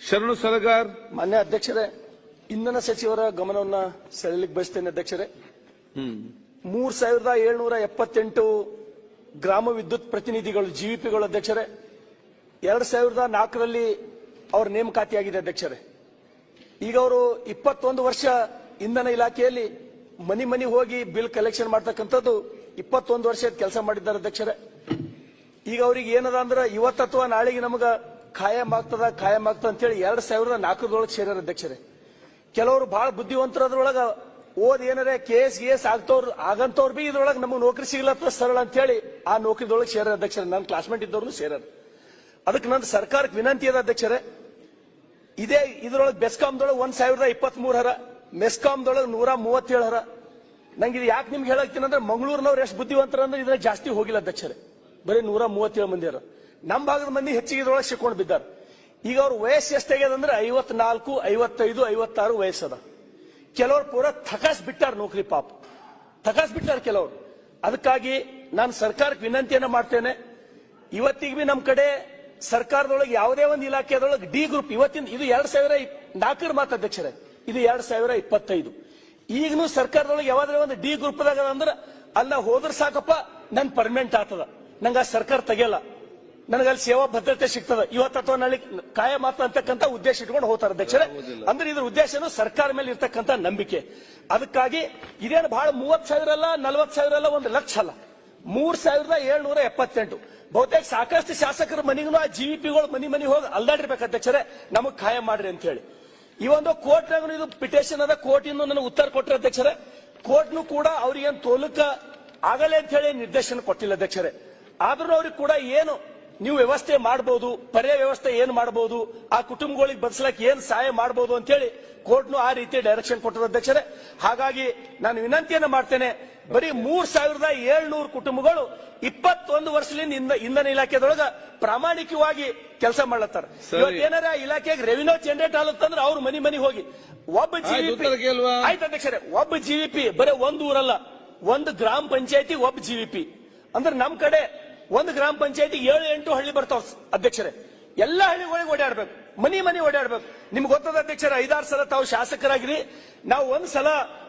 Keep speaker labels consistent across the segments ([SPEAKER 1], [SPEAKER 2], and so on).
[SPEAKER 1] ಶರಣು ಸಲಗಾರ್.
[SPEAKER 2] ಮಾನ್ಯ ಅಧ್ಯಕ್ಷರೇ ಇಂಧನ ಸಚಿವರ ಗಮನವನ್ನ ಸೆಳೆಯಲಿಕ್ಕೆ ಬಯಸ್ತೇನೆ ಅಧ್ಯಕ್ಷರೇ. ಮೂರ್ ಸಾವಿರದ ಏಳ್ನೂರ ಎಪ್ಪತ್ತೆಂಟು ಗ್ರಾಮ ವಿದ್ಯುತ್ ಪ್ರತಿನಿಧಿಗಳು ಜಿವಿಪಿಗಳು ಅಧ್ಯಕ್ಷರೇ ಎರಡ್ ಸಾವಿರದ ನಾಲ್ಕರಲ್ಲಿ ಅವ್ರ ನೇಮಕಾತಿಯಾಗಿದೆ ಅಧ್ಯಕ್ಷರೇ. ಈಗ ಅವರು ಇಪ್ಪತ್ತೊಂದು ವರ್ಷ ಇಂಧನ ಇಲಾಖೆಯಲ್ಲಿ ಮನಿ ಮನಿ ಹೋಗಿ ಬಿಲ್ ಕಲೆಕ್ಷನ್ ಮಾಡ್ತಕ್ಕಂಥದ್ದು ಇಪ್ಪತ್ತೊಂದು ವರ್ಷ ಕೆಲಸ ಮಾಡಿದ್ದಾರೆ ಅಧ್ಯಕ್ಷರೇ. ಈಗ ಅವ್ರಿಗೆ ಏನದ ಅಂದ್ರೆ ಇವತ್ತು ಅಥವಾ ನಾಳೆಗೆ ನಮಗ ಖಾಯಂ ಆಗ್ತದ ಖಾಯಂ ಆಗ್ತದ ಅಂತೇಳಿ ಎರಡ್ ಸಾವಿರದ ನಾಲ್ಕರದೊಳಗೆ ಸೇರ್ಯಾರ ಅಧ್ಯಕ್ಷರೇ. ಕೆಲವರು ಬಹಳ ಬುದ್ಧಿವಂತರದ್ರೊಳಗ ಓದ್ ಏನಾರ ಕೆ ಎಸ್ ಆಗ್ತವ್ರು, ಆಗಂತವ್ರು ಬಿ ಇದ್ರೊಳಗೆ ನಮಗೆ ನೌಕರಿ ಸಿಗ್ಲತ್ತ ಸರಳ ಅಂತೇಳಿ ಆ ನೌಕರಿದೊಳಗೆ ಸೇರ ಅಧ್ಯಕ್ಷರೇ. ನನ್ನ ಕ್ಲಾಸ್ಮೇಟ್ ಇದ್ದವ್ರು ಸೇರ್ಯಾರ. ಅದಕ್ಕೆ ನನ್ನ ಸರ್ಕಾರಕ್ಕೆ ವಿನಂತಿ ಅದ ಅಧ್ಯಕ್ಷರೇ. ಇದೇ ಇದ್ರೊಳಗೆ ಬೆಸ್ಕಾಂದೊಳಗೆ ಒಂದ್ ಸಾವಿರದ ಇಪ್ಪತ್ತ್ ಮೂರ್ ಹರ ಮೆಸ್ಕಾಂದೊಳಗೆ ನೂರ ಮೂವತ್ತೇಳು ಹರ ನಂಗೆ ಇದು ಯಾಕೆ ನಿಮ್ಗೆ ಹೇಳಕ್ತೀನಿ ಅಂದ್ರೆ ಮಂಗಳೂರಿನವ್ರು ಎಷ್ಟು ಬುದ್ಧಿವಂತರ ಅಂದ್ರೆ ಇದ್ರಾಗ ಜಾಸ್ತಿ ಹೋಗಿಲ್ಲ ಅಧ್ಯಕ್ಷರೇ. ಬರೀ ನೂರ ಮೂವತ್ತೇಳು ಮಂದಿ ಅರ ನಮ್ಮ ಭಾಗದ ಮಂದಿ ಹೆಚ್ಚಿಗೆ ಇದ್ರೊಳಗೆ ಸಿಕ್ಕೊಂಡು ಬಿದ್ದಾರ. ಈಗ ಅವ್ರ ವಯಸ್ಸು ಎಷ್ಟಾಗ್ಯದಂದ್ರೆ ಐವತ್ನಾಲ್ಕು, ಐವತ್ತೈದು, ಐವತ್ತಾರು ವಯಸ್ಸದ. ಕೆಲವ್ರು ಪೂರ ಥಕಾಸ್ ಬಿಟ್ಟಾರ ನೌಕರಿ ಪಾಪ. ಥಕಾಸ್ ಬಿಟ್ಟಾರ ಕೆಲವ್ರು. ಅದಕ್ಕಾಗಿ ನಾನು ಸರ್ಕಾರಕ್ಕೆ ವಿನಂತಿಯನ್ನ ಮಾಡ್ತೇನೆ. ಇವತ್ತಿಗೆ ನಮ್ಮ ಕಡೆ ಸರ್ಕಾರದೊಳಗೆ ಯಾವುದೇ ಒಂದು ಇಲಾಖೆದೊಳಗೆ ಡಿ ಗ್ರೂಪ್ ಇವತ್ತಿನ ಇದು ಎರಡ್ ಸಾವಿರ ನಾಲ್ಕರ ಮಾತಾಧ್ಯಕ್ಷರೇ ಇದು ಎರಡ್ ಸಾವಿರ ಇಪ್ಪತ್ತೈದು. ಈಗನೂ ಸರ್ಕಾರದೊಳಗೆ ಯಾವ್ದಾರ ಒಂದು ಡಿ ಗ್ರೂಪ್ದಾಗ ಅಂದ್ರೆ ಅಲ್ಲ ಹೋದ್ರ ಸಾಕಪ್ಪ, ನನ್ ಪರ್ಮನೆಂಟ್ ಆಗ್ತದ. ನಂಗೆ ಆ ಸರ್ಕಾರ ತೆಗಿಯಲ್ಲ. ನನಗೆ ಅಲ್ಲಿ ಸೇವಾ ಭದ್ರತೆ ಸಿಗ್ತದೆ. ಇವತ್ತು ಅಥವಾ ನಾಳೆ ಕಾಯಂ ಮಾತ್ರ ಅಂತಕ್ಕಂಥ ಉದ್ದೇಶ ಇಟ್ಕೊಂಡು ಹೋಗ್ತಾರೆ ಅಧ್ಯಕ್ಷರೇ. ಅಂದ್ರೆ ಇದ್ರ ಉದ್ದೇಶನು ಸರ್ಕಾರ ಮೇಲೆ ಇರ್ತಕ್ಕಂಥ ನಂಬಿಕೆ. ಅದಕ್ಕಾಗಿ ಇದೇನು ಬಹಳ ಮೂವತ್ ಸಾವಿರ ಅಲ್ಲ ನಲ್ವತ್ ಸಾವಿರ ಅಲ್ಲ ಒಂದು ಲಕ್ಷ ಅಲ್ಲ. ಮೂರ್ ಸಾವಿರದ ಏಳ್ನೂರ ಎಪ್ಪತ್ತೆಂಟು. ಬಹುತೇಕ ಸಾಕಷ್ಟು ಶಾಸಕರ ಮನೆಗೂ ಆ ಜಿವಿಪಿಗಳು ಮನಿ ಮನಿ ಹೋಗಿ ಅಲ್ದಾಡಿರ್ಬೇಕು ಅಧ್ಯಕ್ಷರೇ. ನಮಗ್ ಕಾಯಂ ಮಾಡ್ರಿ ಅಂತ ಹೇಳಿ ಈ ಒಂದು ಕೋರ್ಟ್ನಾಗ ಇದು ಪಿಟಿಷನ್ ಅದ ಕೋರ್ಟ್ ಇಂದ ನನಗೆ ಉತ್ತರ ಕೊಟ್ಟರೆ ಅಧ್ಯಕ್ಷರೇ. ಕೋರ್ಟ್ನು ಕೂಡ ಅವ್ರಿಗೇನು ತೋಲುಕ ಆಗಲೇ ಅಂತ ಹೇಳಿ ನಿರ್ದೇಶನ ಕೊಟ್ಟಿಲ್ಲ ಅಧ್ಯಕ್ಷರೇ. ಆದ್ರೂ ಅವ್ರಿಗೆ ಕೂಡ ಏನು ನೀವು ವ್ಯವಸ್ಥೆ ಮಾಡಬಹುದು ಪರ್ಯಾಯ ವ್ಯವಸ್ಥೆ ಏನ್ ಮಾಡಬಹುದು ಆ ಕುಟುಂಬಗಳಿಗೆ ಬದಲಾಕ್ ಏನ್ ಸಹಾಯ ಮಾಡಬಹುದು ಅಂತ ಹೇಳಿ ಕೋರ್ಟ್ನು ಆ ರೀತಿ ಡೈರೆಕ್ಷನ್ ಕೊಟ್ಟರು ಅಧ್ಯಕ್ಷರೇ. ಹಾಗಾಗಿ ನಾನು ವಿನಂತಿಯನ್ನ ಮಾಡ್ತೇನೆ ಬರೀ ಮೂರ್ ಸಾವಿರದ ಏಳ್ನೂರು ಕುಟುಂಬಗಳು ಇಪ್ಪತ್ತೊಂದು ವರ್ಷದಿಂದ ಇಂಧ- ಇಂಧನ ಇಲಾಖೆದೊಳಗ ಪ್ರಾಮಾಣಿಕವಾಗಿ ಕೆಲಸ ಮಾಡ್ಲತ್ತಾರ. ಏನಾರ ಇಲಾಖೆಗೆ ರೆವಿನ್ಯೂ ಜನರೇಟ್ ಆಲತ್ತಂದ್ರೆ ಅವ್ರು ಮನಿ ಮನಿ ಹೋಗಿ. ಒಬ್ಬ? ಜಿವಿಪಿ ಆಯ್ತು ಅಧ್ಯಕ್ಷರೇ ಒಬ್ಬ ಜಿವಿಪಿ ಬರೀ ಒಂದ್ ಊರಲ್ಲ ಒಂದು ಗ್ರಾಮ ಪಂಚಾಯತಿ ಒಬ್ಬ ಜಿವಿಪಿ ಅಂದ್ರೆ ನಮ್ ಕಡೆ ಒಂದು ಗ್ರಾಮ ಪಂಚಾಯತಿ ಏಳು ಎಂಟು ಹಳ್ಳಿ ಬರ್ತಾವ ಅಧ್ಯಕ್ಷರೇ. ಎಲ್ಲ ಹಳ್ಳಿಗಳಿಗೆ ಓಡಾಡ್ಬೇಕು. ಮನಿ ಮನಿ ಓಡಾಡ್ಬೇಕು. ನಿಮ್ಗೆ ಗೊತ್ತದ ಅಧ್ಯಕ್ಷರ ಐದಾರು ಸಲ ತಾವು ಶಾಸಕರಾಗಿರಿ. ನಾವು ಒಂದ್ ಸಲ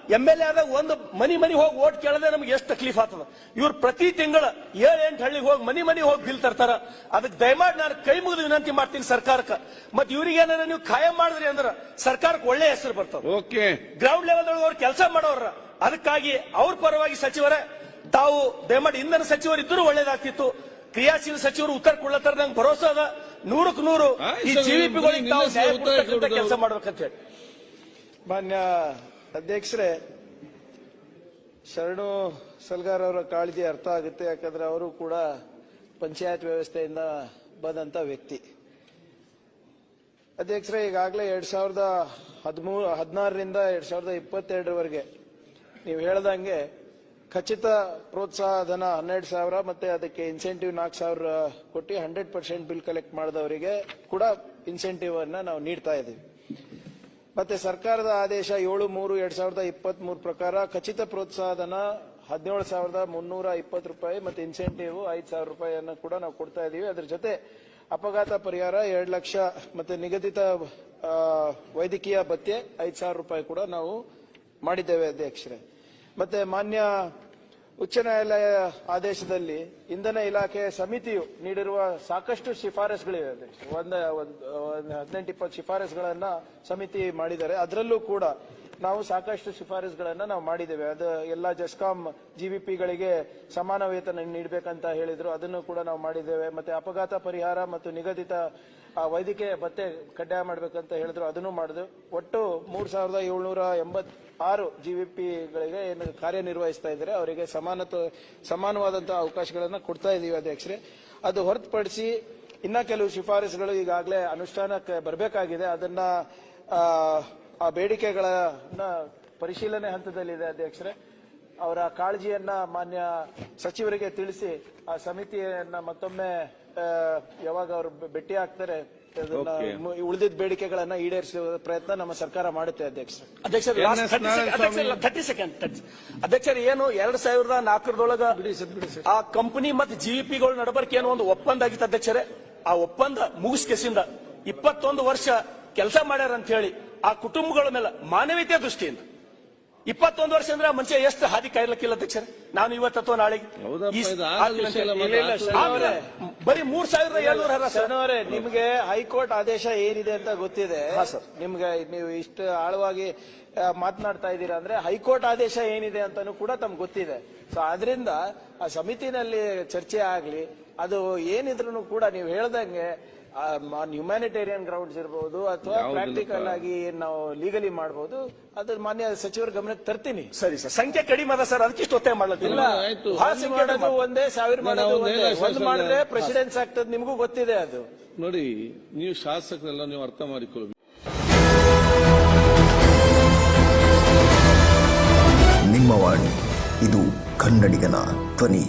[SPEAKER 2] ಎಂ ಎಲ್ ಎ ಆದಾಗ ಒಂದು ಮನಿ ಮನಿ ಹೋಗಿ ಓಟ್ ಕೇಳದೆ ನಮ್ಗೆ ಎಷ್ಟು ತಕ್ಲೀಫ್ ಆಗ್ತದ? ಇವ್ರು ಪ್ರತಿ ತಿಂಗಳ ಏಳು ಎಂಟು ಹಳ್ಳಿಗೆ ಹೋಗಿ ಮನಿ ಮನಿ ಹೋಗಿ ಬಿಲ್ ತರ್ತಾರ. ಅದಕ್ಕೆ ದಯಮಾಡಿ ನಾನು ಕೈ ಮುಗಿದು ವಿನಂತಿ ಮಾಡ್ತೀನಿ ಸರ್ಕಾರಕ್ಕೆ. ಮತ್ತೆ ಇವ್ರಿಗೆ ಏನಾರ ನೀವು ಖಾಯಂ ಮಾಡಿದ್ರಿ ಅಂದ್ರೆ ಸರ್ಕಾರಕ್ಕೆ ಒಳ್ಳೆ ಹೆಸರು ಬರ್ತದೆ
[SPEAKER 1] ಓಕೆ.
[SPEAKER 2] ಗ್ರೌಂಡ್ ಲೆವೆಲ್ ಒಳಗೆ ಅವ್ರು ಕೆಲಸ ಮಾಡೋರ ಅದಕ್ಕಾಗಿ ಅವ್ರ ಪರವಾಗಿ ಸಚಿವರೇ ತಾವು ದಯಮಾಡಿ ಇಂಧನ ಸಚಿವರು ಇದ್ದರೂ ಒಳ್ಳೇದಾಗ್ತಿತ್ತು. ಕ್ರಿಯಾಶೀಲ ಸಚಿವರು ಉತ್ತರ ಕೊಡ್ಲತ್ತಾರ ನಂಗೆ ಭರೋಸಾ ಅದ. ನೂರಕ್ಕೆ ನೂರು ಈ ಜಿವಿಪಿಗಳಿಗೆ ತಾವು. ಕೆಲಸ ಮಾಡ್ಬೇಕಂತ ಹೇಳಿ.
[SPEAKER 3] ಮಾನ್ಯ ಅಧ್ಯಕ್ಷರೇ ಶರಣು ಸಲ್ಗಾರ್ ಅವರ ಕಾಳಜಿ ಅರ್ಥ ಆಗುತ್ತೆ. ಯಾಕಂದ್ರೆ ಅವರು ಕೂಡ ಪಂಚಾಯತ್ ವ್ಯವಸ್ಥೆಯಿಂದ ಬಂದಂತ ವ್ಯಕ್ತಿ. ಅಧ್ಯಕ್ಷರೇ ಈಗಾಗಲೇ ಎರಡ್ ಸಾವಿರದ ಹದಿಮೂರು ಹದಿನಾರರಿಂದ ಎರಡ್ ಸಾವಿರದ ಇಪ್ಪತ್ತೆರಡರವರೆಗೆ ನೀವು ಹೇಳ್ದಂಗೆ ಖಚಿತ ಪ್ರೋತ್ಸಾಹ ಧನ ಹನ್ನೆರಡು ಸಾವಿರ ಮತ್ತೆ ಅದಕ್ಕೆ ಇನ್ಸೆಂಟಿವ್ ನಾಲ್ಕು ಸಾವಿರ ಕೊಟ್ಟು ಹಂಡ್ರೆಡ್ ಪರ್ಸೆಂಟ್ ಬಿಲ್ ಕಲೆಕ್ಟ್ ಮಾಡಿದವರಿಗೆ ಕೂಡ ಇನ್ಸೆಂಟಿವ್ ಅನ್ನ ನಾವು ನೀಡ್ತಾ ಇದ್ದೀವಿ. ಮತ್ತೆ ಸರ್ಕಾರದ ಆದೇಶ ಏಳು ಮೂರು ಎರಡ್ ಸಾವಿರದ ಇಪ್ಪತ್ತ್ ಮೂರು ಪ್ರಕಾರ ಖಚಿತ ಪ್ರೋತ್ಸಾಹಧನ ಹದಿನೇಳು ಸಾವಿರದ ಮುನ್ನೂರ ಇಪ್ಪತ್ತು ರೂಪಾಯಿ ಮತ್ತೆ ಇನ್ಸೆಂಟಿವ್ ಐದು ಸಾವಿರ ರೂಪಾಯಿಯನ್ನು ಕೂಡ ನಾವು ಕೊಡ್ತಾ ಇದ್ದೀವಿ. ಅದ್ರ ಜೊತೆ ಅಪಘಾತ ಪರಿಹಾರ ಎರಡು ಲಕ್ಷ ಮತ್ತೆ ನಿಗದಿತ ವೈದ್ಯಕೀಯ ಭತ್ಯೆ ಐದು ಸಾವಿರ ರೂಪಾಯಿ ಕೂಡ ನಾವು ಮಾಡಿದ್ದೇವೆ ಅಧ್ಯಕ್ಷರೇ. ಮತ್ತೆ ಮಾನ್ಯ ಉಚ್ಚ ನ್ಯಾಯಾಲಯ ಆದೇಶದಲ್ಲಿ ಇಂಧನ ಇಲಾಖೆ ಸಮಿತಿಯು ನೀಡಿರುವ ಸಾಕಷ್ಟು ಶಿಫಾರಸುಗಳಿವೆ ಒಂದ್- ಒಂದ್ ಹದಿನೆಂಟು ಇಪ್ಪತ್ತು ಶಿಫಾರಸುಗಳನ್ನ ಸಮಿತಿ ಮಾಡಿದ್ದಾರೆ. ಅದರಲ್ಲೂ ಕೂಡ ನಾವು ಸಾಕಷ್ಟು ಶಿಫಾರಸುಗಳನ್ನು ನಾವು ಮಾಡಿದ್ದೇವೆ. ಅದು ಎಲ್ಲ ಜಸ್ಕಾಂ ಪಿಗಳಿಗೆ ಸಮಾನ ವೇತನ ನೀಡಬೇಕಂತ ಹೇಳಿದ್ರು. ಅದನ್ನು ಕೂಡ ನಾವು ಮಾಡಿದ್ದೇವೆ. ಮತ್ತೆ ಅಪಘಾತ ಪರಿಹಾರ ಮತ್ತು ನಿಗದಿತ ವೈದ್ಯಕೀಯ ಭತ್ತೆ ಕಡ್ಡಾಯ ಮಾಡಬೇಕಂತ ಹೇಳಿದ್ರು. ಅದನ್ನು ಮಾಡಿದ್ರು ಒಟ್ಟು ಮೂರ್ ಸಾವಿರದ ಏಳ್ನೂರ ಎಂಬತ್ ಆರು ಪಿಗಳಿಗೆ ಏನು ಕಾರ್ಯನಿರ್ವಹಿಸ್ತಾ ಇದ್ದಾರೆ. ಅವರಿಗೆ ಸಮಾನತ ಸಮಾನವಾದಂತಹ ಅವಕಾಶಗಳನ್ನು ಕೊಡ್ತಾ ಇದೀವಿ ಅಧ್ಯಕ್ಷರೇ. ಅದು ಹೊರತುಪಡಿಸಿ ಇನ್ನ ಕೆಲವು ಶಿಫಾರಸುಗಳು ಈಗಾಗಲೇ ಅನುಷ್ಠಾನಕ್ಕೆ ಬರಬೇಕಾಗಿದೆ. ಅದನ್ನ ಆ, ಬೇಡಿಕೆಗಳನ್ನ ಪರಿಶೀಲನೆ ಹಂತದಲ್ಲಿದೆ ಅಧ್ಯಕ್ಷರೇ. ಅವರ ಕಾಳಜಿಯನ್ನ ಮಾನ್ಯ ಸಚಿವರಿಗೆ ತಿಳಿಸಿ ಆ ಸಮಿತಿಯನ್ನ ಮತ್ತೊಮ್ಮೆ ಯಾವಾಗ ಅವರು ಭೇಟಿ ಆಗ್ತಾರೆ. ಉಳಿದಿದ್ದ ಬೇಡಿಕೆಗಳನ್ನ ಈಡೇರಿಸುವ ಪ್ರಯತ್ನ ನಮ್ಮ ಸರ್ಕಾರ ಮಾಡುತ್ತೆ ಅಧ್ಯಕ್ಷ
[SPEAKER 2] ಅಧ್ಯಕ್ಷರ ಏನು ಎರಡ್ ಸಾವಿರದ ನಾಲ್ಕರದೊಳಗ ಆ ಕಂಪನಿ ಮತ್ತು ಜಿಇಪಿಗಳ ನಡಬರ್ಕೆ ಏನೋ ಒಂದು ಒಪ್ಪಂದ ಆಗಿತ್ತು ಅಧ್ಯಕ್ಷರೇ. ಆ ಒಪ್ಪಂದ ಮುಗಿಸ್ಕೆಸಿಂದ ಇಪ್ಪತ್ತೊಂದು ವರ್ಷ ಕೆಲಸ ಮಾಡ್ಯಾರ ಅಂತ ಹೇಳಿ ಆ ಕುಟುಂಬಗಳ ಮೇಲೆ ಮಾನವೀಯತೆ ದೃಷ್ಟಿಯಿಂದ. ಇಪ್ಪತ್ತೊಂದು ವರ್ಷ ಅಂದ್ರೆ ಮನುಷ್ಯ ಎಷ್ಟು ಹಾದಿ ಕಾಯ್ಲಕ್ಕಿಲ್ಲ ಅಧ್ಯಕ್ಷರ? ನಾನು ಇವತ್ತು ಅಥವಾ ನಾಳೆಗೆ. ಈ-. ಆಮೇಲೆ ಬರೀ ಮೂರ್ ಸಾವಿರದ ಏಳ್ನೂರ
[SPEAKER 3] ಶರಣವರೇ ನಿಮ್ಗೆ ಹೈಕೋರ್ಟ್ ಆದೇಶ ಏನಿದೆ ಅಂತ ಗೊತ್ತಿದೆ.
[SPEAKER 2] ಹಾ, ಸರ್.
[SPEAKER 3] ನಿಮ್ಗೆ ನೀವು ಇಷ್ಟು ಆಳವಾಗಿ ಆ, ಮಾತನಾಡ್ತಾ ಇದ್ದೀರಾ ಅಂದ್ರೆ ಹೈಕೋರ್ಟ್ ಆದೇಶ ಏನಿದೆ ಅಂತಾನು ಕೂಡ ತಮ್ಗೆ ಗೊತ್ತಿದೆ. ಸೊ ಅದರಿಂದ ಆ ಸಮಿತಿನಲ್ಲಿ ಚರ್ಚೆ ಆಗ್ಲಿ ಅದು ಏನಿದ್ರು ಕೂಡ ನೀವು ಹೇಳ್ದಂಗೆ ಹ್ಯುಮ್ಯಾನಿಟೇರಿಯನ್ ಗ್ರೌಂಡ್ಸ್ ಇರಬಹುದು ಅಥವಾ ಪ್ರಾಕ್ಟಿಕಲ್ ಆಗಿ ಏನ್ ನಾವು ಲೀಗಲಿ ಮಾಡಬಹುದು ಅದು ಮಾನ್ಯ ಸಚಿವರ ಗಮನಕ್ಕೆ ತರ್ತೀನಿ.
[SPEAKER 2] ಸರಿ ಸರ್. ಸಂಖ್ಯೆ ಕಡಿಮೆ ಅದ ಸರ್. ಅದಕ್ಕೆ ಇಷ್ಟು ಒತ್ತಾಯ
[SPEAKER 3] ಒಂದು ಮಾಡೋದು ಒಂದೇ ಸಾವಿರ ಮಾಡೋದು
[SPEAKER 1] ಒಂದು
[SPEAKER 3] ಮಾಡಿದ್ರೆ ಪ್ರೆಸಿಡೆನ್ಸ್ ಆಗ್ತದೆ. ನಿಮಗೂ ಗೊತ್ತಿದೆ ಅದು.
[SPEAKER 1] ನೋಡಿ ನೀವು ಶಾಸಕರೆಲ್ಲ ನೀವು ಅರ್ಥ ಮಾಡಿಕೊಳ್ಳಿ.
[SPEAKER 4] ನಿಮ್ಮ ವಾಣಿ ಇದು ಕನ್ನಡಿಗನ ಧ್ವನಿ.